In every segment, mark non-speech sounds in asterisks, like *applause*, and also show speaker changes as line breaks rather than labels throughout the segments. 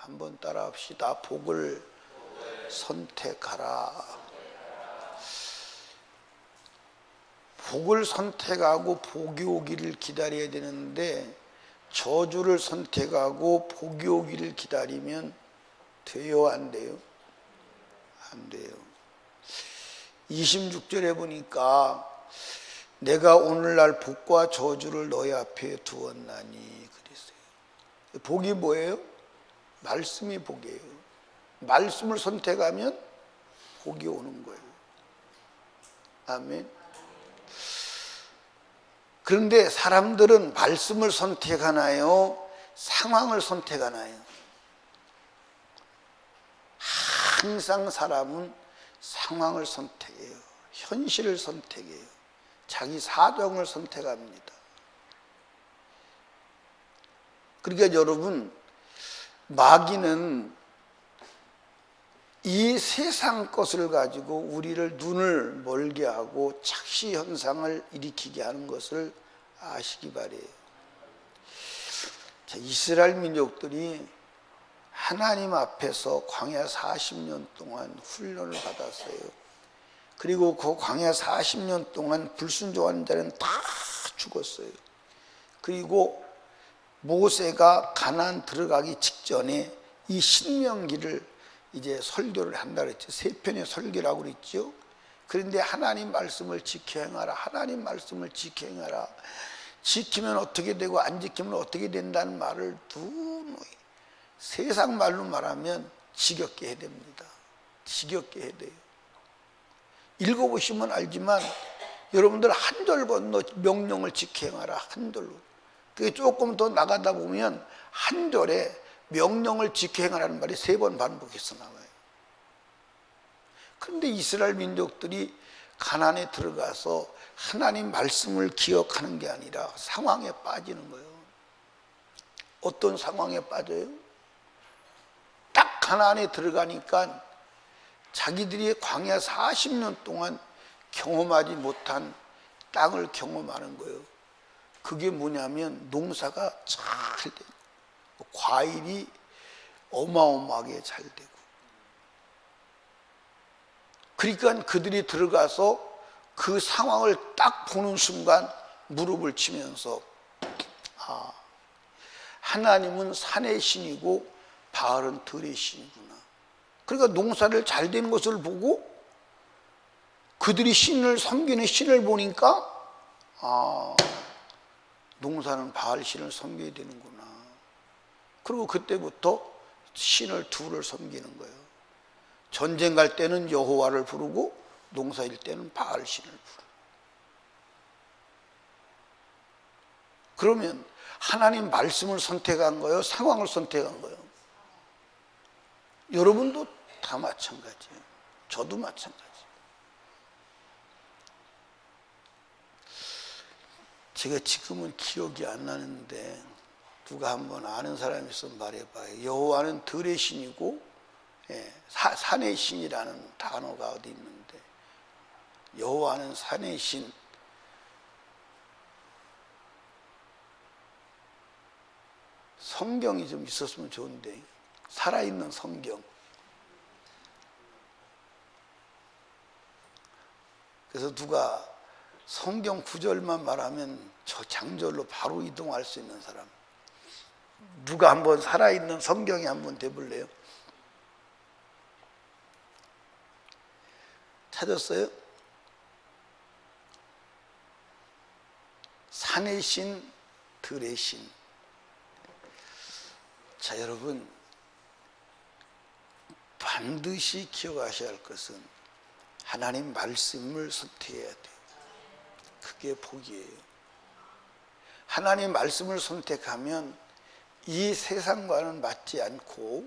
한번 따라합시다. 복을 선택하라. 복을 선택하고 복이 오기를 기다려야 되는데 저주를 선택하고 복이 오기를 기다리면 돼요, 안 돼요? 안 돼요. 26절에 보니까 내가 오늘날 복과 저주를 너희 앞에 두었나니 그랬어요. 복이 뭐예요? 말씀이 복이에요. 말씀을 선택하면 복이 오는 거예요. 아멘. 그런데 사람들은 말씀을 선택하나요? 상황을 선택하나요? 항상 사람은 상황을 선택해요. 현실을 선택해요. 자기 사정을 선택합니다. 그러니까 여러분, 마귀는 이 세상 것을 가지고 우리를 눈을 멀게 하고 착시 현상을 일으키게 하는 것을 아시기 바래요. 자, 이스라엘 민족들이 하나님 앞에서 광야 40년 동안 훈련을 받았어요. 그리고 그 광야 40년 동안 불순종하는 자는 다 죽었어요. 그리고 모세가 가난 들어가기 직전에 이 신명기를 이제 설교를 한다 그랬죠. 세 편의 설교라고 그랬죠. 그런데 하나님 말씀을 지켜 행하라. 하나님 말씀을 지켜 행하라. 지키면 어떻게 되고 안 지키면 어떻게 된다는 말을 누누이 세상 말로 말하면 지겹게 해야 됩니다. 지겹게 해야 돼요. 읽어보시면 알지만 여러분들 한 절 건너 명령을 지켜 행하라. 한 절로. 그게 조금 더 나가다 보면 한 절에 명령을 지켜 행하라는 말이 세 번 반복해서 나와요. 그런데 이스라엘 민족들이 가난에 들어가서 하나님 말씀을 기억하는 게 아니라 상황에 빠지는 거예요. 어떤 상황에 빠져요? 딱 가난에 들어가니까 자기들이 광야 40년 동안 경험하지 못한 땅을 경험하는 거예요. 그게 뭐냐면 농사가 잘 돼요. 과일이 어마어마하게 잘 되고. 그러니까 그들이 들어가서 그 상황을 딱 보는 순간 무릎을 치면서 아, 하나님은 산의 신이고 바알은 들의 신이구나. 그러니까 농사를 잘 된 것을 보고 그들이 신을 섬기는 신을 보니까 아, 농사는 바알 신을 섬겨야 되는구나. 그리고 그때부터 신을 둘을 섬기는 거예요. 전쟁 갈 때는 여호와를 부르고 농사일 때는 바알 신을 부르. 그러면 하나님 말씀을 선택한 거예요, 상황을 선택한 거예요. 여러분도 다 마찬가지예요. 저도 마찬가지. 제가 지금은 기억이 안 나는데 누가 한번 아는 사람이 있으면 말해봐요. 여호와는 들의 신이고 예, 사, 산의 신이라는 단어가 어디 있는데 여호와는 산의 신. 성경이 좀 있었으면 좋은데 살아있는 성경. 그래서 누가 성경 구절만 말하면 저 장절로 바로 이동할 수 있는 사람. 누가 한번 살아있는 성경에 한번 대볼래요? 찾았어요? 산의 신, 들의 신. 자, 여러분, 반드시 기억하셔야 할 것은 하나님 말씀을 선택해야 돼요. 그게 복이에요. 하나님 말씀을 선택하면 이 세상과는 맞지 않고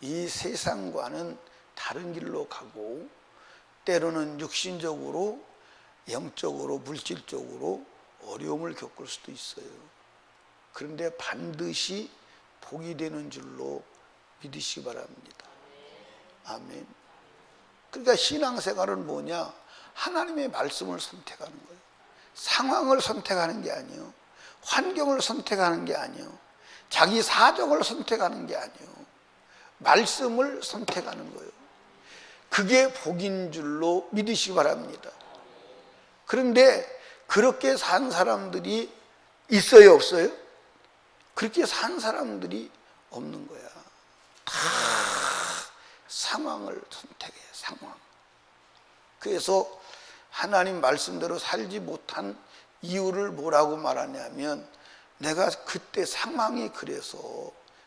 이 세상과는 다른 길로 가고 때로는 육신적으로 영적으로 물질적으로 어려움을 겪을 수도 있어요. 그런데 반드시 복이 되는 줄로 믿으시기 바랍니다. 아멘. 그러니까 신앙생활은 뭐냐? 하나님의 말씀을 선택하는 거예요. 상황을 선택하는 게 아니에요. 환경을 선택하는 게 아니에요. 자기 사정을 선택하는 게 아니에요. 말씀을 선택하는 거예요. 그게 복인 줄로 믿으시기 바랍니다. 그런데 그렇게 산 사람들이 있어요, 없어요? 그렇게 산 사람들이 없는 거야. 다 상황을 선택해, 상황. 그래서 하나님 말씀대로 살지 못한 이유를 뭐라고 말하냐면 내가 그때 상황이 그래서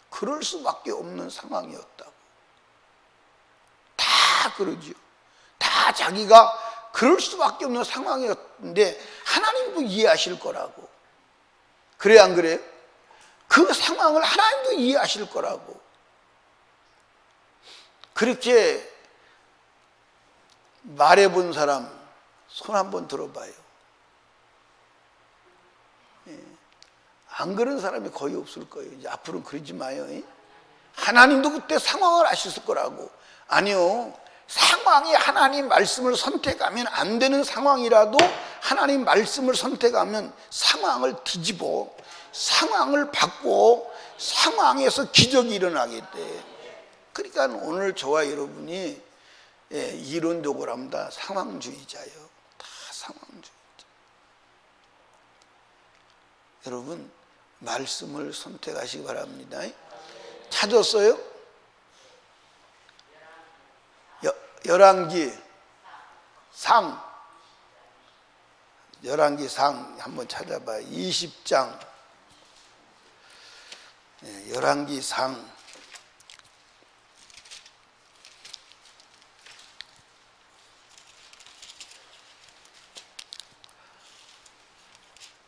그럴 수밖에 없는 상황이었다고. 다 그러지요. 다 자기가 그럴 수밖에 없는 상황이었는데 하나님도 이해하실 거라고. 그래 안 그래요? 그 상황을 하나님도 이해하실 거라고. 그렇게 말해 본 사람 손 한번 들어봐요. 예. 안 그런 사람이 거의 없을 거예요. 이제 앞으로는 그러지 마요. 예. 하나님도 그때 상황을 아셨을 거라고. 아니요. 상황이 하나님 말씀을 선택하면 안 되는 상황이라도 하나님 말씀을 선택하면 상황을 뒤집어 상황을 바꿔 상황에서 기적이 일어나게 돼. 그러니까 오늘 저와 여러분이 예, 이론적으로 합니다. 상황주의자예요. 다 상황주의자. 여러분 말씀을 선택하시기 바랍니다. 찾았어요? 여, 열왕기 상 열왕기 상 한번 찾아봐요. 20장 예, 열왕기 상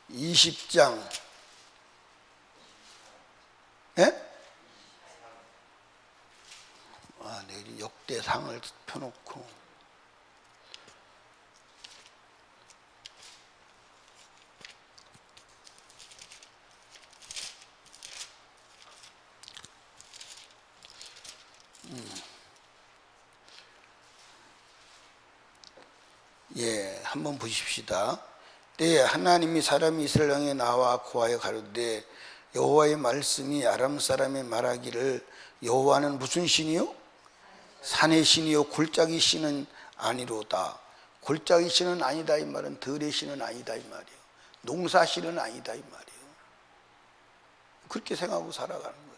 20장 예? 아, 내일 역대상을 펴놓고 음. 예, 한번 보십시다. 때에 하나님이 사람이 이스라엘 왕에 나와 고하여 가로되 여호와의 말씀이 아람 사람의 말하기를 여호와는 무슨 신이요? 산의 신이요 골짜기 신은 아니로다. 골짜기 신은 아니다 이 말은 들의 신은 아니다 이 말이에요. 농사 신은 아니다 이 말이에요. 그렇게 생각하고 살아가는 거예요.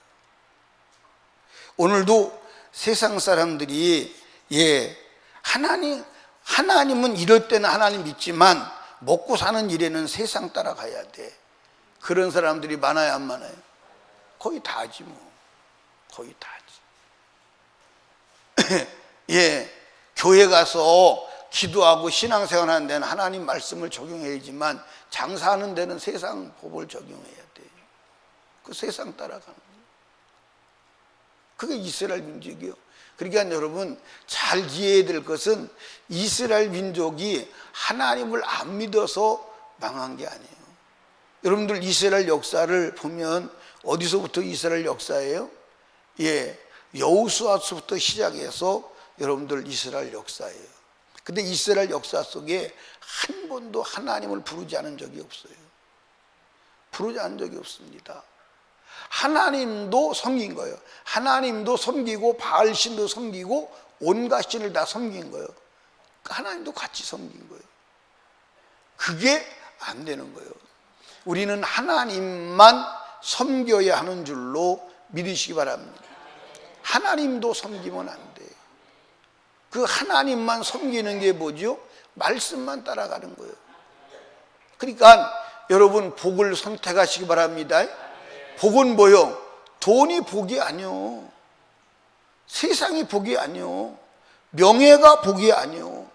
오늘도 세상 사람들이 예 하나님 하나님은 이럴 때는 하나님 믿지만 먹고 사는 일에는 세상 따라가야 돼. 그런 사람들이 많아요, 안 많아요? 거의 다지 뭐. 거의 다지. *clears throat* 예, 교회 가서 기도하고 신앙생활 하는 데는 하나님 말씀을 적용해야지만 장사하는 데는 세상 법을 적용해야 돼. 그 세상 따라가는 거예요. 그게 이스라엘 민족이요. 그러니까 여러분 잘 이해해야 될 것은 이스라엘 민족이 하나님을 안 믿어서 망한 게 아니에요. 여러분들 이스라엘 역사를 보면 어디서부터 이스라엘 역사예요? 예, 여우수아서부터 시작해서 여러분들 이스라엘 역사예요. 근데 이스라엘 역사 속에 한 번도 하나님을 부르지 않은 적이 없어요. 부르지 않은 적이 없습니다. 하나님도 섬긴 거예요. 하나님도 섬기고 바알신도 섬기고 온갖 신을 다 섬긴 거예요. 하나님도 같이 섬긴 거예요. 그게 안 되는 거예요. 우리는 하나님만 섬겨야 하는 줄로 믿으시기 바랍니다. 하나님도 섬기면 안 돼. 그 하나님만 섬기는 게 뭐죠? 말씀만 따라가는 거예요. 그러니까 여러분 복을 선택하시기 바랍니다. 복은 뭐요? 돈이 복이 아니요. 세상이 복이 아니요. 명예가 복이 아니요.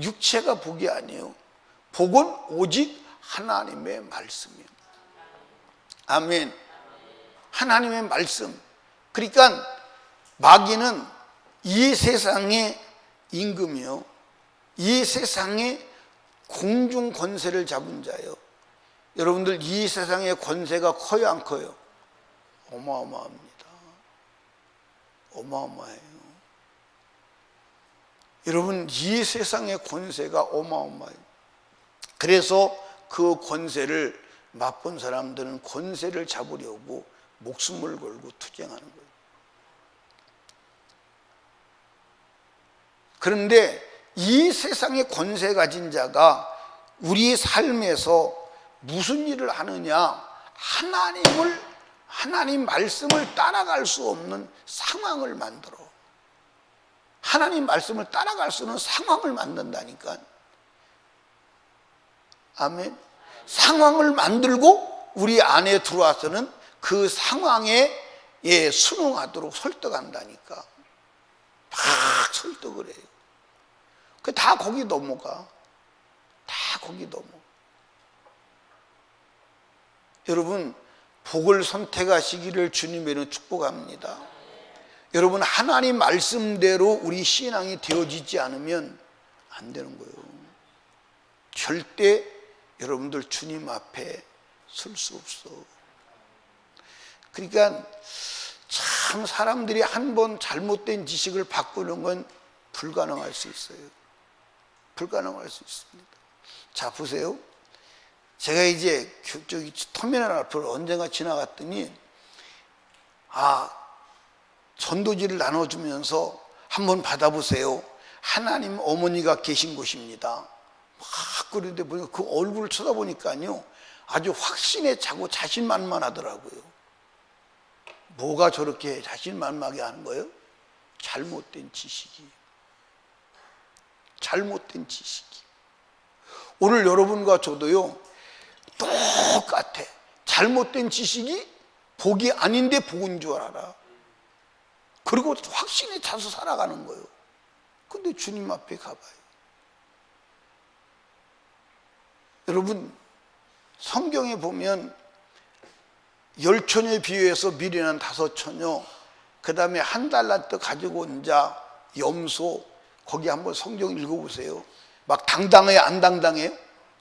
육체가 복이 아니요. 복은 오직 하나님의 말씀이에요. 아멘. 하나님의 말씀. 그러니까 마귀는 이 세상의 임금이요. 이 세상의 공중 권세를 잡은 자요. 여러분들 이 세상의 권세가 커요 안 커요? 어마어마합니다. 어마어마해요. 여러분 이 세상의 권세가 어마어마해요. 그래서 그 권세를 맛본 사람들은 권세를 잡으려고 목숨을 걸고 투쟁하는 거예요. 그런데 이 세상에 권세 가진 자가 우리 삶에서 무슨 일을 하느냐? 하나님을, 하나님 말씀을 따라갈 수 없는 상황을 만들어. 하나님 말씀을 따라갈 수 없는 상황을 만든다니까. 아멘. 상황을 만들고 우리 안에 들어와서는 그 상황에 예, 순응하도록 설득한다니까. 막 설득을 해요. 그 다 거기 넘어가. 다 거기 넘어. 여러분, 복을 선택하시기를 주님에는 축복합니다. 여러분, 하나님 말씀대로 우리 신앙이 되어지지 않으면 안 되는 거예요. 절대 여러분들 주님 앞에 설 수 없어. 그러니까 참 사람들이 한 번 잘못된 지식을 바꾸는 건 불가능할 수 있어요. 불가능할 수 있습니다. 자, 보세요. 제가 이제 교- 저기 터미널 앞을 언젠가 지나갔더니 아, 전도지를 나눠주면서 한번 받아보세요. 하나님 어머니가 계신 곳입니다. 막 그런데 보니까 그 얼굴을 쳐다보니까요. 아주 확신에 차고 자신만만하더라고요. 뭐가 저렇게 자신만만하게 하는 거예요? 잘못된 지식이. 잘못된 지식이. 오늘 여러분과 저도요, 똑같아. 잘못된 지식이 복이 아닌데 복인 줄 알아. 그리고 확신에 차서 살아가는 거예요. 근데 주님 앞에 가봐요. 여러분, 성경에 보면 열 처녀에 비유해서 미련한 다섯 처녀, 그 다음에 한 달란트 가지고 온 자, 염소, 거기 한번 성경 읽어보세요. 막 당당해요? 안 당당해요?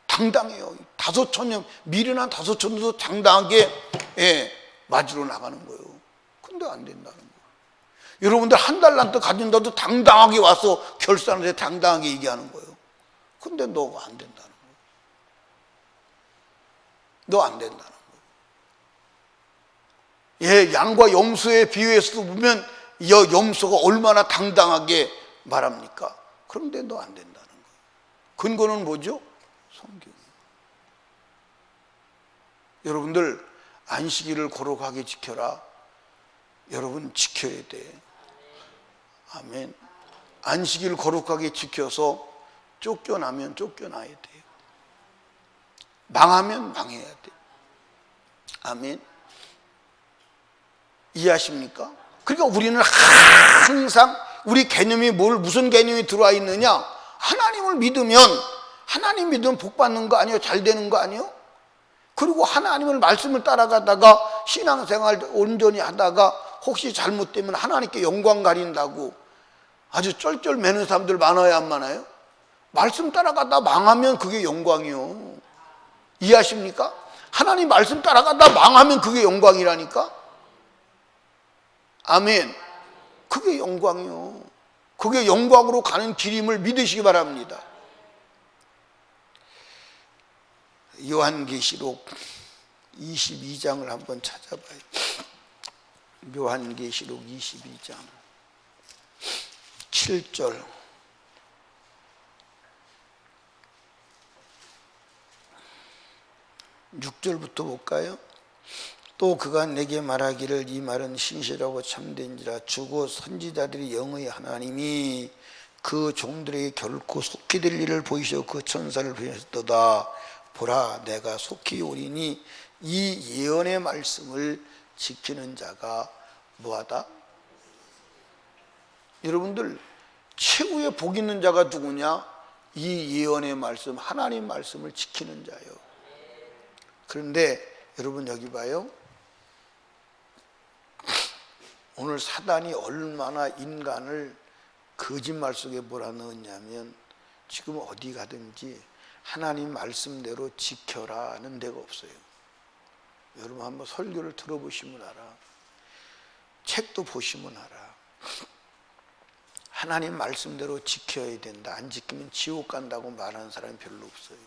당당해요. 다섯 처녀, 미련한 다섯 처녀도 당당하게, 예, 맞으러 나가는 거예요. 근데 안 된다는 거예요. 여러분들 한 달란트 가진다도 당당하게 와서 결산을 해 당당하게 얘기하는 거예요. 근데 너가 안 거예요. 너 안 된다는 거예요. 예, 양과 염소에 비유해서 보면 여 염소가 얼마나 당당하게 말합니까? 그런데 너 안 된다는 거예요. 근거는 뭐죠? 성경. 여러분들 안식일을 거룩하게 지켜라. 여러분 지켜야 돼. 아멘. 안식일 거룩하게 지켜서 쫓겨나면 쫓겨나야 돼요. 망하면 망해야 돼. 아멘. 이해하십니까? 그러니까 우리는 항상 우리 개념이 뭘 무슨 개념이 들어와 있느냐? 하나님을 믿으면 하나님 믿으면 복 받는 거 아니에요? 잘 되는 거 아니에요? 그리고 하나님을 말씀을 따라가다가 신앙생활 온전히 하다가 혹시 잘못되면 하나님께 영광 가린다고 아주 쩔쩔 매는 사람들 많아요, 안 많아요? 말씀 따라가다 망하면 그게 영광이요. 이해하십니까? 하나님 말씀 따라가다 망하면 그게 영광이라니까? 아멘. 그게 영광이요. 그게 영광으로 가는 길임을 믿으시기 바랍니다. 요한계시록 22장을 한번 찾아봐요. 요한계시록 22장 7절 육절부터 볼까요? 또 그가 내게 말하기를 이 말은 신실하고 참된지라 주고 선지자들이 영의 하나님이 그 종들에게 결코 속히 될 일을 보이시고 그 천사를 보내셨도다 보라 내가 속히 오리니 이 예언의 말씀을 지키는 자가 뭐하다? 여러분들 최후의 복 있는 자가 누구냐? 이 예언의 말씀 하나님 말씀을 지키는 자요 그런데 여러분 여기 봐요 오늘 사단이 얼마나 인간을 거짓말 속에 몰아 넣었냐면 지금 어디 가든지 하나님 말씀대로 지켜라는 데가 없어요. 여러분 한번 설교를 들어보시면 알아. 책도 보시면 알아. 하나님 말씀대로 지켜야 된다. 안 지키면 지옥 간다고 말하는 사람이 별로 없어요.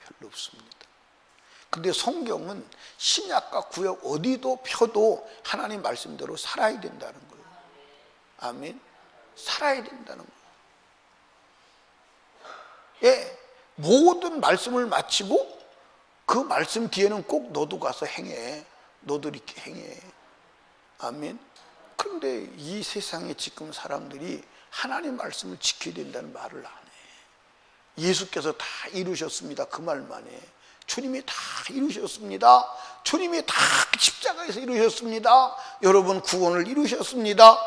별로 없습니다. 근데 성경은 신약과 구약 어디도 펴도 하나님 말씀대로 살아야 된다는 거예요. 아멘. 살아야 된다는 거예요. 예, 모든 말씀을 마치고 그 말씀 뒤에는 꼭 너도 가서 행해. 너도 이렇게 행해. 아멘. 그런데 이 세상에 지금 사람들이 하나님 말씀을 지켜야 된다는 말을 안 해. 예수께서 다 이루셨습니다. 그 말만 해. 주님이 다 이루셨습니다. 주님이 다 십자가에서 이루셨습니다. 여러분 구원을 이루셨습니다.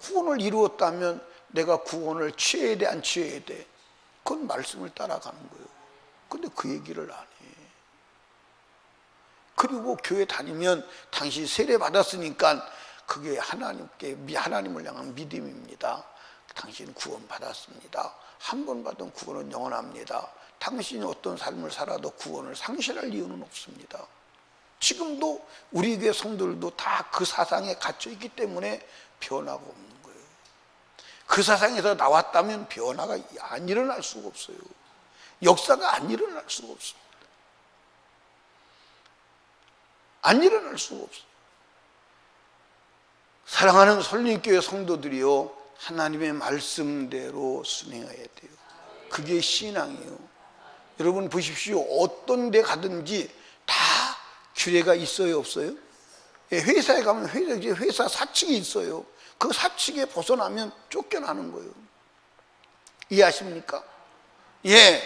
구원을 이루었다면 내가 구원을 취해야 돼, 안 취해야 돼? 그건 말씀을 따라가는 거예요. 근데 그 얘기를 안 해. 그리고 교회 다니면 당신 세례 받았으니까 그게 하나님께 하나님을 향한 믿음입니다. 당신 구원 받았습니다. 한 번 받은 구원은 영원합니다. 당신이 어떤 삶을 살아도 구원을 상실할 이유는 없습니다. 지금도 우리 교회 성도들도 다 그 사상에 갇혀 있기 때문에 변화가 없는 거예요. 그 사상에서 나왔다면 변화가 안 일어날 수가 없어요. 역사가 안 일어날 수가 없어요. 안 일어날 수가 없어요. 사랑하는 설림교회 성도들이요, 하나님의 말씀대로 순행해야 돼요. 그게 신앙이에요. 여러분 보십시오. 어떤 데 가든지 다 규례가 있어요, 없어요? 예, 회사에 가면 회사, 회사 사칙이 있어요. 그 사칙에 벗어나면 쫓겨나는 거예요. 이해하십니까? 예.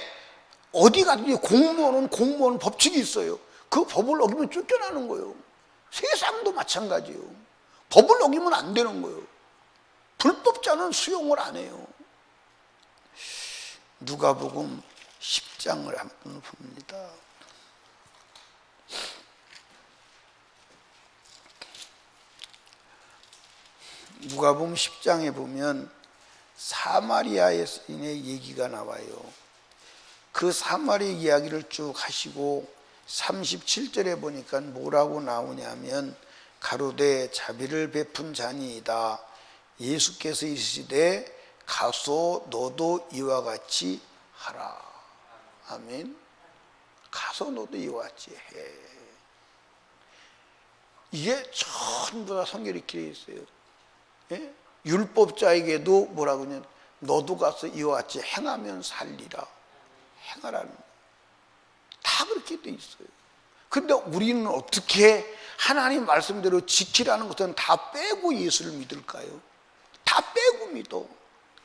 어디 가든지 공무원은 공무원 법칙이 있어요. 그 법을 어기면 쫓겨나는 거예요. 세상도 마찬가지예요. 법을 어기면 안 되는 거예요. 불법자는 수용을 안 해요. 누가복음 10장을 한번 봅니다. 누가복음 10장에 보면 사마리아인의 얘기가 나와요. 그 사마리아 이야기를 쭉 하시고 37절에 보니까 뭐라고 나오냐면 가로되 자비를 베푼 자니이다. 예수께서 이르시되 가서 너도 이와 같이 하라. 아멘. 가서 너도 이와 같이 해. 이게 전부 다 성경에 기록해 있어요. 예? 율법자에게도 뭐라고 하냐 너도 가서 이와 같이 행하면 살리라. 행하라는 다 그렇게 돼 있어요. 근데 우리는 어떻게 하나님 말씀대로 지키라는 것은 다 빼고 예수를 믿을까요? 다 빼고 믿어.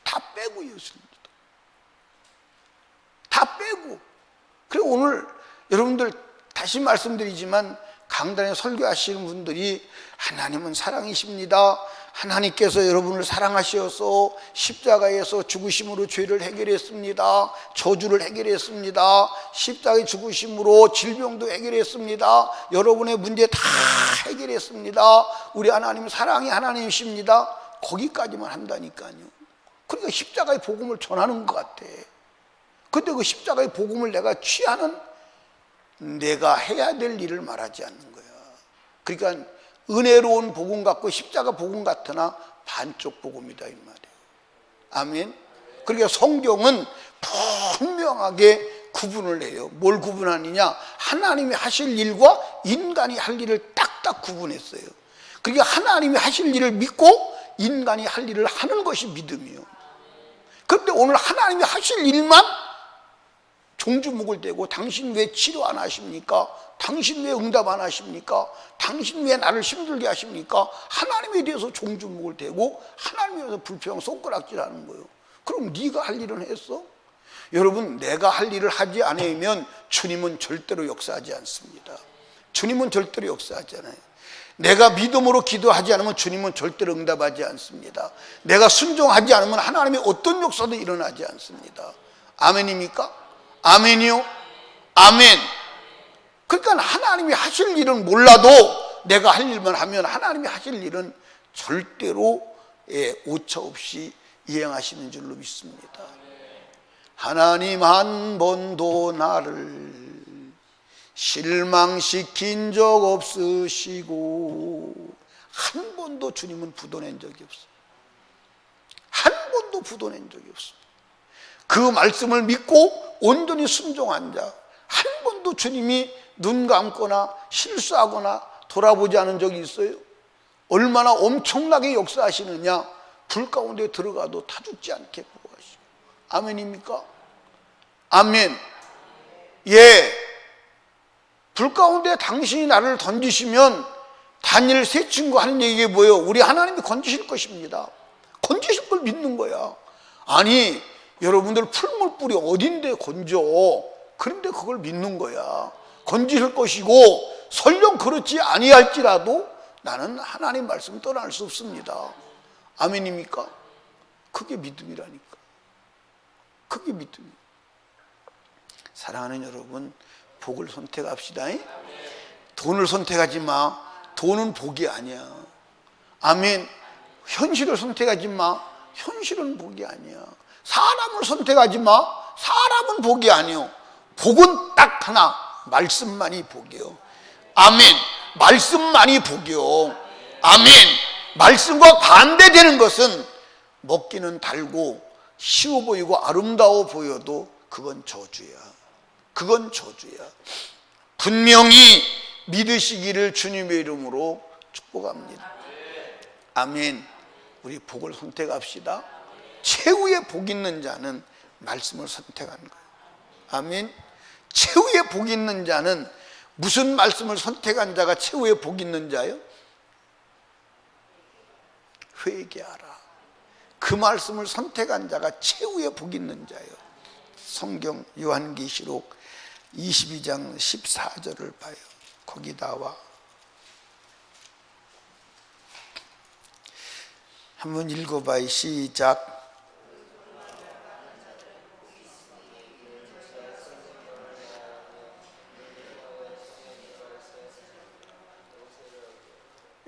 다 빼고 예수를 믿어. 다 빼고. 그리고 오늘 여러분들 다시 말씀드리지만 강단에 설교하시는 분들이 하나님은 사랑이십니다. 하나님께서 여러분을 사랑하셔서 십자가에서 죽으심으로 죄를 해결했습니다. 저주를 해결했습니다. 십자가의 죽으심으로 질병도 해결했습니다. 여러분의 문제 다 해결했습니다. 우리 하나님은 사랑이 하나님이십니다. 거기까지만 한다니까요. 그러니까 십자가의 복음을 전하는 것 같아. 근데 그 십자가의 복음을 내가 취하는 내가 해야 될 일을 말하지 않는 거야. 그러니까 은혜로운 복음 같고 십자가 복음 같으나 반쪽 복음이다 이 말이에요. 아멘. 그러니까 성경은 분명하게 구분을 해요. 뭘 구분하느냐? 하나님이 하실 일과 인간이 할 일을 딱딱 구분했어요. 그러니까 하나님이 하실 일을 믿고 인간이 할 일을 하는 것이 믿음이요. 그런데 오늘 하나님이 하실 일만 종주목을 대고 당신 왜 치료 안 하십니까? 당신 왜 응답 안 하십니까? 당신 왜 나를 힘들게 하십니까? 하나님에 대해서 종주목을 대고 하나님에 대해서 불평 손가락질하는 거예요. 그럼 네가 할 일은 했어? 여러분 내가 할 일을 하지 않으면 주님은 절대로 역사하지 않습니다. 주님은 절대로 역사하지 않아요. 내가 믿음으로 기도하지 않으면 주님은 절대로 응답하지 않습니다. 내가 순종하지 않으면 하나님의 어떤 역사도 일어나지 않습니다. 아멘입니까? 아멘이요? 아멘. 그러니까 하나님이 하실 일은 몰라도 내가 할 일만 하면 하나님이 하실 일은 절대로 예, 오차 없이 이행하시는 줄로 믿습니다. 하나님 한 번도 나를 실망시킨 적 없으시고 한 번도 주님은 부도낸 적이 없어요. 한 번도 부도낸 적이 없습니다. 그 말씀을 믿고 온전히 순종한 자, 한 번도 주님이 눈 감거나 실수하거나 돌아보지 않은 적이 있어요? 얼마나 엄청나게 역사하시느냐? 불 가운데 들어가도 타 죽지 않게 보호하시고. 아멘입니까? 아멘. 예. 불 가운데 당신이 나를 던지시면 단일 세 친구 하는 얘기가 뭐예요? 우리 하나님이 건지실 것입니다. 건지실 걸 믿는 거야. 아니, 여러분들 풀물 뿌리 어딘데 건져? 그런데 그걸 믿는 거야. 건지실 것이고 설령 그렇지 아니할지라도 나는 하나님 말씀 떠날 수 없습니다. 아멘입니까? 그게 믿음이라니까. 그게 믿음이. 사랑하는 여러분, 복을 선택합시다. 돈을 선택하지 마. 돈은 복이 아니야. 아멘. 현실을 선택하지 마. 현실은 복이 아니야. 사람을 선택하지 마. 사람은 복이 아니요. 복은 딱 하나. 말씀만이 복이요. 아멘. 말씀만이 복이요. 아멘. 말씀과 반대되는 것은 먹기는 달고 쉬워 보이고 아름다워 보여도 그건 저주야. 그건 저주야. 분명히 믿으시기를 주님의 이름으로 축복합니다. 아멘. 우리 복을 선택합시다. 최후의 복 있는 자는 말씀을 선택하는 거예요. 아멘. 최후의 복 있는 자는 무슨 말씀을 선택한 자가 최후의 복 있는 자요? 회개하라. 그 말씀을 선택한 자가 최후의 복 있는 자요. 성경 요한계시록 22장 14절을 봐요. 거기 나와. 한번 읽어봐요. 시작.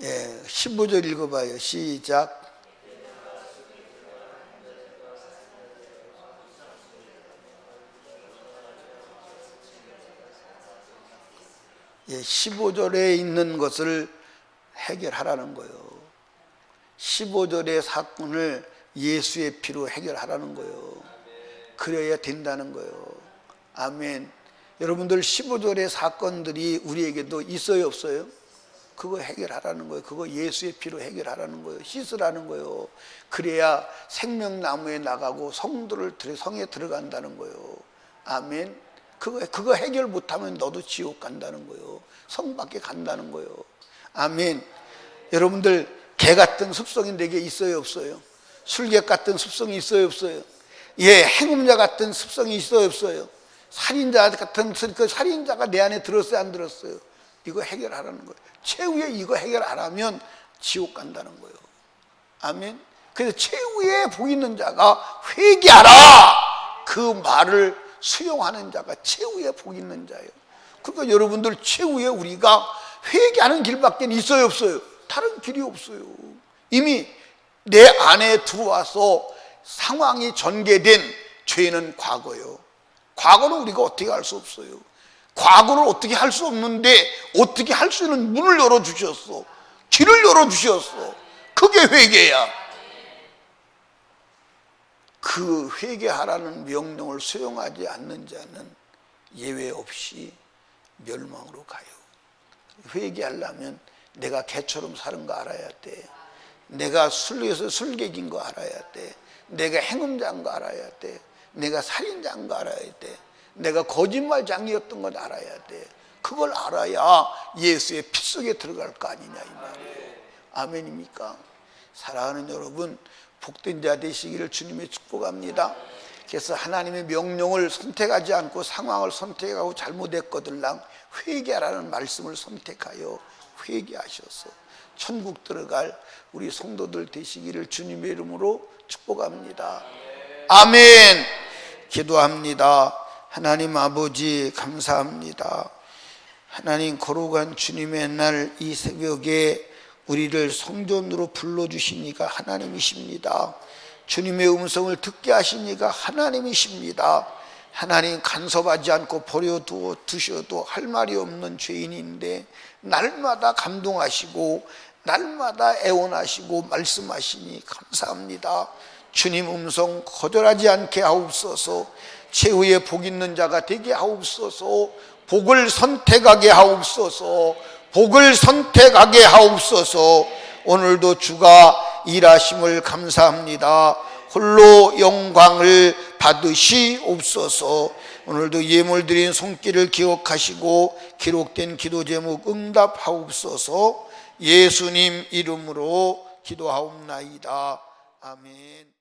예, 15절 읽어봐요. 시작. 15절에 있는 것을 해결하라는 거예요. 15절의 사건을 예수의 피로 해결하라는 거예요. 그래야 된다는 거예요. 아멘. 여러분들 15절의 사건들이 우리에게도 있어요, 없어요? 그거 해결하라는 거예요. 그거 예수의 피로 해결하라는 거예요. 씻으라는 거예요. 그래야 생명나무에 나가고 성도를 성에 들어간다는 거예요. 아멘. 그거 그거 해결 못하면 너도 지옥 간다는 거예요. 성 밖에 간다는 거예요. 아멘. 여러분들 개 같은 습성이 내게 있어요, 없어요? 술객 같은 습성이 있어요, 없어요? 예, 행음자 같은 습성이 있어요, 없어요? 살인자 같은 그 살인자가 내 안에 들었어요, 안 들었어요? 이거 해결하라는 거예요. 최후에 이거 해결 안 하면 지옥 간다는 거예요. 아멘. 그래서 최후에 복 있는 자가 회개하라 그 말을 수용하는 자가 최후의 복 있는 자예요. 그러니까 여러분들 최후에 우리가 회개하는 길밖에 있어요, 없어요? 다른 길이 없어요. 이미 내 안에 들어와서 상황이 전개된 죄는 과거요. 과거는 우리가 어떻게 할 수 없어요. 과거를 어떻게 할 수 없는데 어떻게 할 수 있는 문을 열어 주셨어. 길을 열어 주셨어. 그게 회개야. 그 회개하라는 명령을 수용하지 않는 자는 예외 없이 멸망으로 가요. 회개하려면 내가 개처럼 사는 거 알아야 돼. 내가 술에서 술객인 거 알아야 돼. 내가 행음자인 거 알아야 돼. 내가 살인자인 거 알아야 돼. 내가 거짓말장이었던 걸 알아야 돼. 그걸 알아야 예수의 피 속에 들어갈 거 아니냐 이 말이에요. 아멘입니까? 사랑하는 여러분, 복된 자 되시기를 주님의 축복합니다. 그래서 하나님의 명령을 선택하지 않고 상황을 선택하고 잘못했거들랑 회개하라는 말씀을 선택하여 회개하셔서 천국 들어갈 우리 성도들 되시기를 주님의 이름으로 축복합니다. 아멘. 기도합니다. 하나님 아버지 감사합니다. 하나님 거룩한 주님의 날 이 새벽에 우리를 성전으로 불러주시니까 하나님이십니다. 주님의 음성을 듣게 하시니까 하나님이십니다. 하나님 간섭하지 않고 버려두어 두셔도 할 말이 없는 죄인인데 날마다 감동하시고 날마다 애원하시고 말씀하시니 감사합니다. 주님 음성 거절하지 않게 하옵소서. 최후의 복 있는 자가 되게 하옵소서. 복을 선택하게 하옵소서. 복을 선택하게 하옵소서. 오늘도 주가 일하심을 감사합니다. 홀로 영광을 받으시옵소서. 오늘도 예물 드린 손길을 기억하시고 기록된 기도 제목 응답하옵소서 예수님 이름으로 기도하옵나이다. 아멘.